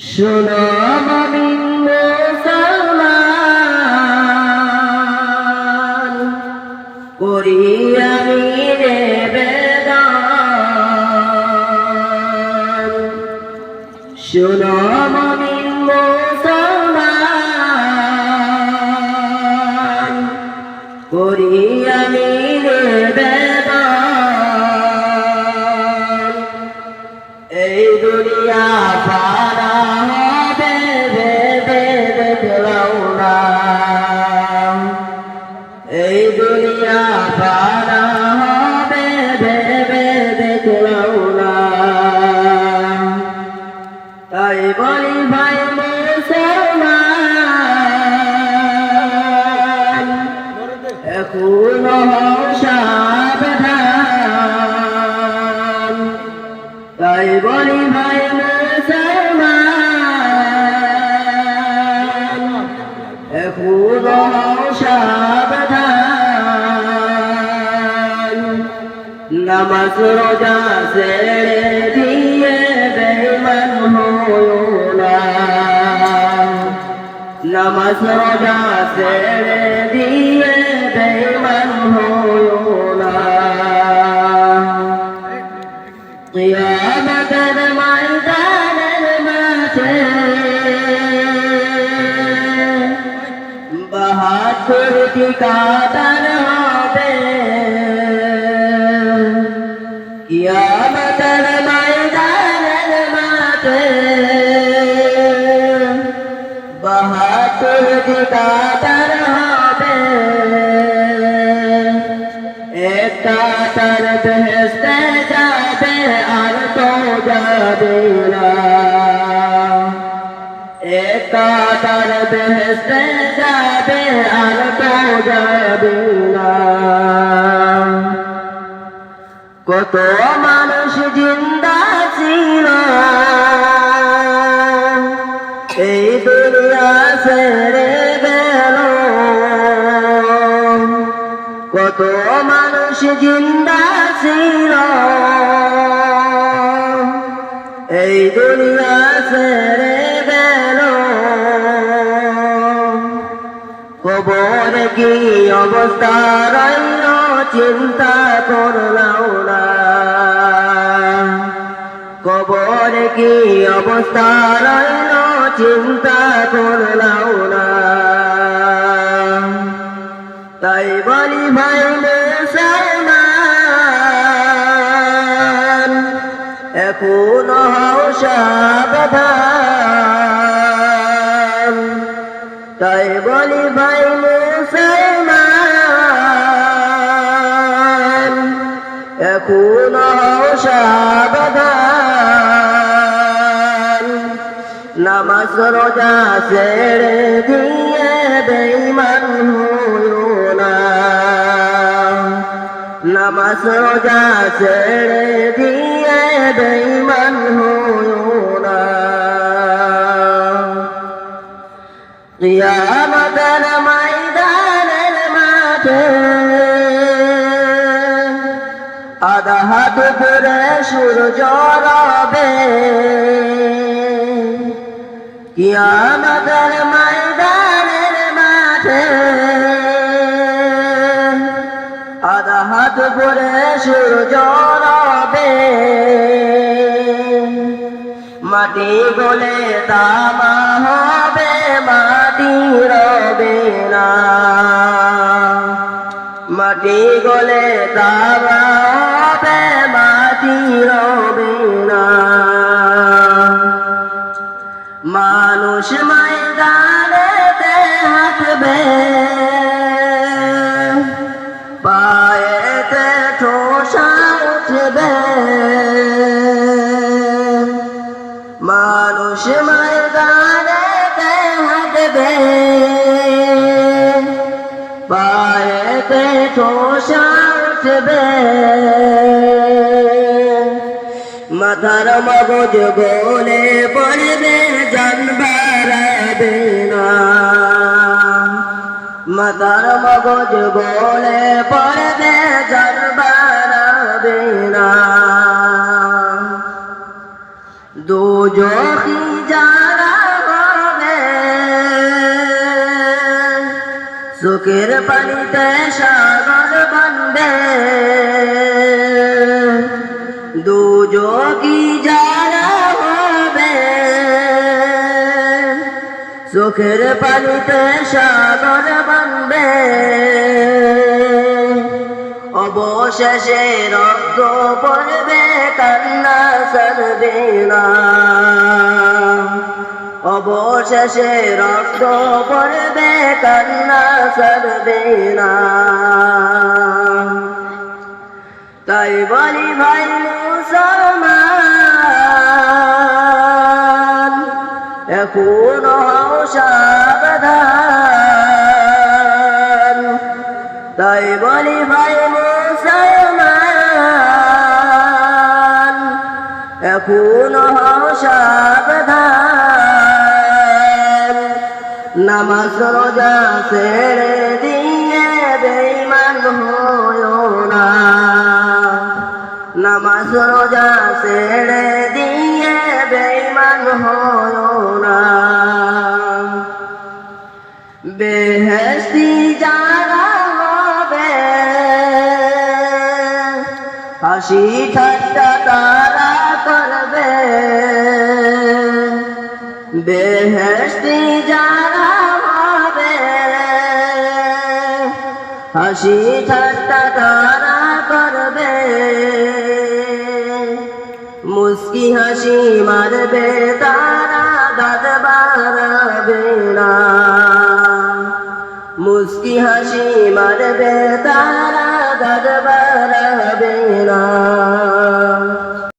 শোনো মমিন মুসলমান করি আমি নিবেদন শোনো মমিন সাবধান। তাই বলি ভাই মুসলমান এখনও সাবধান। নামাজ রোজা ছেড়ে নামাজ রোজা ছেড়ে দিয়ে বেমান হইও না। কিয়ামতের ময়দানের মাঝে বাহাদুর ঠিকাদার হবে। কিয়ামতের ময়দানের মাঝে না একটা তার বেহেস্তে যাবে আর তো যাবে কত মানুষ জিন্দা ছিল। এই দুনিয়া ছেড়ে গেল। কত মানুষ জিন্দা ছিল। কি অবস্থা চিন্তা করলাও না। কবর কি অবস্থা চিন্তা করলাও না। তাই বলি ভাই এখন তাই বলি ভাই এখন হও সাবধান নামাজ রোজা ছেড়ে দিয়ে নামাজ রোজা ছেড়ে দিয়ে উপরে সূর্য রবে। কিয়ামতের ময়দানের মাঠে আধা হাত উপরে সূর্য রবে। মাটি গলে তামা হবে, মাটি রবে না। মাটি গলে তামা হবে মাটি রবে না। মানুষ ময়দানেতে হাঁটবে তুষার উঠবে। মাথার মগজ গোলে পড়বে জানবারাবে না। মাথার মগজ গোলে পড়বে জানবারাবে না। দুজখী যারা হবে, সুখের পানিতে সারা চোখের পানিতে সাগর বানবে। অবশেষে রক্ত পড়বে কান্না সরবে না। অবশেষে রক্ত পড়বে, কান্না সরবে না। তাই বলি ভাই মুসলমান, এখন সাবধান। তাই বলি ভাই মুসলমান, এখন সাবধান। নামাজ রোজা ছেড়ে দিয়ে বেইমান হইও না। নামাজ রোজা ছেড়ে দিয়ে বেইমান হইও না। বেহেস্তি যারা হবে। হাসি ঠাট্টা তারা করবে। বেহেস্তি যারা হাসি ঠাট্টা তারা করবে। মুস্কি হাসি মারবে তারা, দাঁত বাড়াবে না। মুস্কি হাসি মারবে তারা না